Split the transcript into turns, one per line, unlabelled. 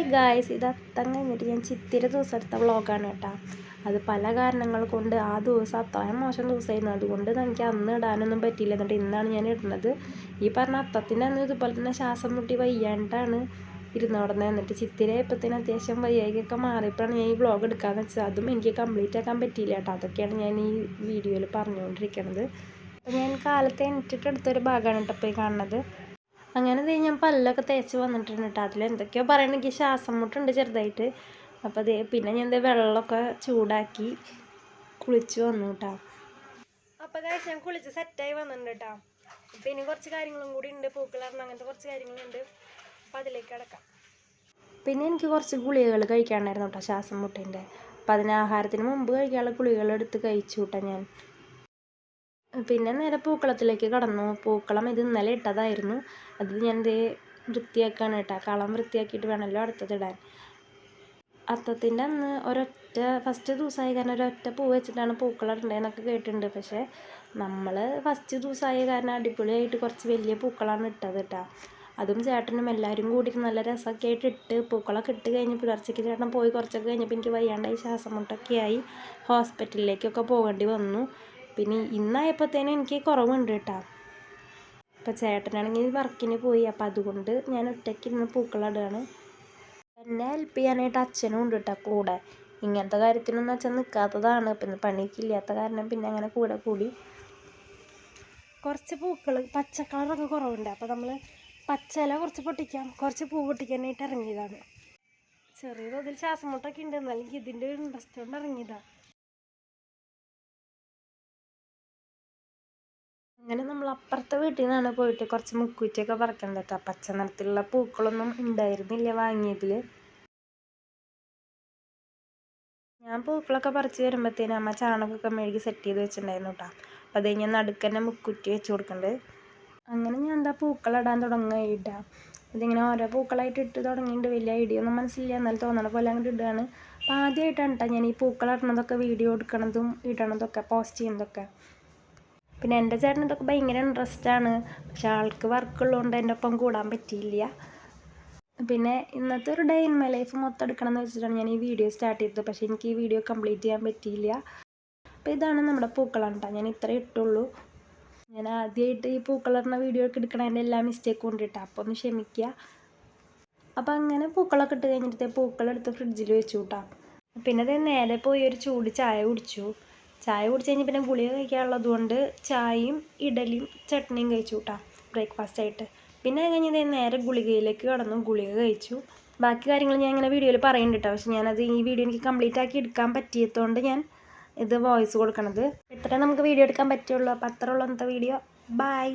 Hi guys ഇത് അത്തം കഴിഞ്ഞിട്ട് ഞാൻ ചിത്തിര ദിവസം എടുത്ത വ്ളോഗാണ് കേട്ടോ. അത് പല കാരണങ്ങൾ കൊണ്ട് ആ ദിവസം അത്രയും മോശം ദിവസമായിരുന്നു. അതുകൊണ്ട് എനിക്ക് അന്ന് ഇടാനൊന്നും പറ്റിയില്ല. എന്നിട്ട് ഇന്നാണ് ഞാൻ ഇടുന്നത്. ഈ പറഞ്ഞ അത്തത്തിന്റെ അന്ന് ഇതുപോലെ തന്നെ ശ്വാസം മുട്ടി വയ്യാണ്ടാണ് ഇരുന്നോടനെ എന്നിട്ട് ചിത്തിര ഇപ്പത്തിന് അത്യാവശ്യം വയ്യായികൊക്കെ മാറിയപ്പോഴാണ് ഞാൻ ഈ വ്ളോഗ് എടുക്കാമെന്ന് വെച്ചത്. അതും എനിക്ക് കംപ്ലീറ്റ് ആക്കാൻ പറ്റിയില്ല കേട്ടോ. അതൊക്കെയാണ് ഞാൻ ഈ വീഡിയോയിൽ പറഞ്ഞുകൊണ്ടിരിക്കുന്നത് അപ്പോൾ ഞാൻ കാലത്തെ എണീറ്റിട്ട് എടുത്തൊരു ഭാഗമാണ് കേട്ടോ ഈ കാണുന്നത്. അങ്ങനെ ദേ ഞാൻ പല്ലൊക്കെ തേച്ച് വന്നിട്ടുണ്ട് കേട്ടോ അതിൽ എന്തൊക്കെയോ പറയണെങ്കിൽ ശ്വാസം മുട്ടുണ്ട് ചെറുതായിട്ട്. അപ്പോൾ ദേ പിന്നെ ഞാൻ ദേ വെള്ളമൊക്കെ ചൂടാക്കി കുളിച്ച് വന്നു കേട്ടോ അപ്പോൾ കാശ് ഞാൻ കുളിച്ച് സെറ്റായി വന്നിട്ടുണ്ട് കേട്ടോ അപ്പോൾ ഇനി കുറച്ച് കാര്യങ്ങളും കൂടി ഉണ്ട്. പൂക്കളറിന് അങ്ങനത്തെ കുറച്ച് കാര്യങ്ങളുണ്ട് അപ്പോൾ അതിലേക്ക് കിടക്കാം. പിന്നെ എനിക്ക് കുറച്ച് ഗുളികകൾ കഴിക്കാണ്ടായിരുന്നു കേട്ടോ ശ്വാസം മുട്ടിന്റെ. അപ്പോൾ അതിന് ആഹാരത്തിന് മുമ്പ് കഴിക്കാനുള്ള ഗുളികകൾ എടുത്ത് കഴിച്ചു കേട്ടോ ഞാൻ. പിന്നെ നേരെ പൂക്കളത്തിലേക്ക് കടന്നു. പൂക്കളം ഇത് ഇന്നലെ ഇട്ടതായിരുന്നു. അത് ഞാൻ ദേ വൃത്തിയാക്കാണ് കേട്ടോ. കളം വൃത്തിയാക്കിയിട്ട് വേണമല്ലോ അടുത്തത് ഇടാൻ. അത്തത്തിന്റെ അന്ന് ഒരൊറ്റ ഫസ്റ്റ് ദിവസമായി കാരണം ഒരൊറ്റ പൂ വെച്ചിട്ടാണ് പൂക്കളം ഇടേണ്ടതെന്നൊക്കെ കേട്ടിട്ടുണ്ട്. പക്ഷേ നമ്മൾ ഫസ്റ്റ് ദിവസമായ കാരണം അടിപൊളിയായിട്ട് കുറച്ച് വലിയ പൂക്കളാണ് ഇട്ടത് കേട്ടോ. അതും ചേട്ടനും എല്ലാവരും കൂടി നല്ല രസമൊക്കെ ആയിട്ട് ഇട്ട് പൂക്കളൊക്കെ ഇട്ട് കഴിഞ്ഞ് പുലർച്ചയ്ക്ക് ചേട്ടൻ പോയി കുറച്ചൊക്കെ കഴിഞ്ഞപ്പോൾ എനിക്ക് വയ്യാണ്ടായി ശ്വാസം മുട്ടൊക്കെ ആയി. ഹോസ്പിറ്റലിലേക്കൊക്കെ പോകേണ്ടി വന്നു. പിന്നെ ഇന്നായപ്പോഴത്തേനും എനിക്ക് കുറവുണ്ട് കേട്ടോ. ഇപ്പം ചേട്ടനാണെങ്കിൽ വർക്കിന് പോയി അപ്പം അതുകൊണ്ട് ഞാൻ ഒറ്റയ്ക്ക് ഇരുന്ന് പൂക്കളിടുകയാണ് എന്നെ ഹെൽപ്പ് ചെയ്യാനായിട്ട് അച്ഛനും ഉണ്ട് കേട്ടോ കൂടെ. ഇങ്ങനത്തെ കാര്യത്തിനൊന്നും അച്ഛൻ നിൽക്കാത്തതാണ്. പിന്നെ പണിയൊക്കെ ഇല്ലാത്ത കാരണം പിന്നെ അങ്ങനെ കൂടെ കൂടി. കുറച്ച് പൂക്കൾ പച്ച കളറൊക്കെ കുറവുണ്ട് അപ്പോൾ നമ്മൾ പച്ചില കുറച്ച് പൊട്ടിക്കാം. കുറച്ച് പൂ പൊട്ടിക്കാനായിട്ട് ഇറങ്ങിയതാണ്. ചെറിയ തോതിൽ ശ്വാസം മുട്ടൊക്കെ ഉണ്ട്. എന്നാലും ഇതിന്റെ ഒരു ഇൻട്രസ്റ്റ് കൊണ്ട് ഇറങ്ങിയതാണ് അങ്ങനെ നമ്മൾ അപ്പുറത്തെ വീട്ടിൽ നിന്നാണ് പോയിട്ട് കുറച്ച് മുക്കൂറ്റിയൊക്കെ പറിക്കാൻ കേട്ടോ പച്ച നിറത്തിലുള്ള പൂക്കളൊന്നും ഉണ്ടായിരുന്നില്ല വാങ്ങിയതിൽ ഞാൻ പൂക്കളൊക്കെ പറിച്ച് വരുമ്പോഴത്തേനും അമ്മ ചാണകമൊക്കെ മെഴുകി സെറ്റ് ചെയ്ത് വെച്ചിട്ടുണ്ടായിരുന്നു കേട്ടോ അപ്പോൾ അത് കഴിഞ്ഞ് നടുക്ക് തന്നെ മുക്കുറ്റി വെച്ച് കൊടുക്കുന്നുണ്ട് അങ്ങനെ ഞാൻ എന്താ പൂക്കളിടാൻ തുടങ്ങിയിട്ടാ ഇതിങ്ങനെ ഓരോ പൂക്കളായിട്ട് ഇട്ട് തുടങ്ങിയിട്ട് വലിയ ഐഡിയ ഒന്നും മനസ്സില്ല എന്നാലും തോന്നണ പോലെ അങ്ങോട്ട് ഇടുകയാണ് അപ്പോൾ ആദ്യമായിട്ടാണ് കേട്ടോ ഞാൻ ഈ പൂക്കളിടണതൊക്കെ വീഡിയോ എടുക്കണതും ഇടണതൊക്കെ പോസ്റ്റ് ചെയ്യുന്നതൊക്കെ. പിന്നെ എന്റെ ചേട്ടൻ ഇതൊക്കെ ഭയങ്കര ആണ്. പക്ഷെ ആൾക്ക് വർക്കുള്ളതുകൊണ്ട് എന്റെ ഒപ്പം കൂടാൻ പറ്റിയില്ല. പിന്നെ ഇന്നത്തെ ഒരു ഡേ ഇൻ മൈ ലൈഫ് മൊത്തം എടുക്കണം എന്ന് വെച്ചിട്ടാണ് ഞാൻ ഈ വീഡിയോ സ്റ്റാർട്ട് ചെയ്തത്. പക്ഷേ എനിക്ക് ഈ വീഡിയോ കംപ്ലീറ്റ് ചെയ്യാൻ പറ്റിയില്ല. അപ്പോൾ ഇതാണ് നമ്മുടെ പൂക്കളാണ് കേട്ടോ ഞാൻ ഇത്രേ ഇട്ടുള്ളൂ. ഞാൻ ആദ്യമായിട്ട് ഈ പൂക്കളറിന വീഡിയോ ഒക്കെ എടുക്കണതിന്റെ എല്ലാ മിസ്റ്റേക്കും ഉണ്ട് കേട്ടോ അപ്പോൾ ഒന്ന് ക്ഷമിക്കുക അപ്പോൾ അങ്ങനെ പൂക്കളൊക്കെ ഇട്ട് കഴിഞ്ഞിട്ട് പൂക്കളെടുത്ത് ഫ്രിഡ്ജിൽ വെച്ചു കേട്ടോ പിന്നെ അത് നേരെ പോയി ഒരു ചൂട് ചായ കുടിച്ചു. ചായ കുടിച്ച് കഴിഞ്ഞ് പിന്നെ ഗുളിക കഴിക്കാനുള്ളത് കൊണ്ട് ചായയും ഇഡലിയും ചട്നിയും കഴിച്ചു കേട്ടോ ബ്രേക്ക്ഫാസ്റ്റ് ആയിട്ട്. പിന്നെ അത് കഴിഞ്ഞ് നേരെ ഗുളികയിലേക്ക് കടന്നു ഗുളിക കഴിച്ചു. ബാക്കി കാര്യങ്ങൾ ഞാൻ ഇങ്ങനെ വീഡിയോയിൽ പറയുന്നുണ്ട് കേട്ടോ പക്ഷെ ഞാനത് ഈ വീഡിയോ എനിക്ക് കംപ്ലീറ്റ് ആക്കി എടുക്കാൻ പറ്റിയതുകൊണ്ട് ഞാൻ ഇത് വോയിസ് കൊടുക്കണത്. ഇത്രയും നമുക്ക് വീഡിയോ എടുക്കാൻ പറ്റുള്ളൂ. അപ്പോൾ അത്ര ഉള്ളൂ അന്നത്തെ വീഡിയോ ബൈ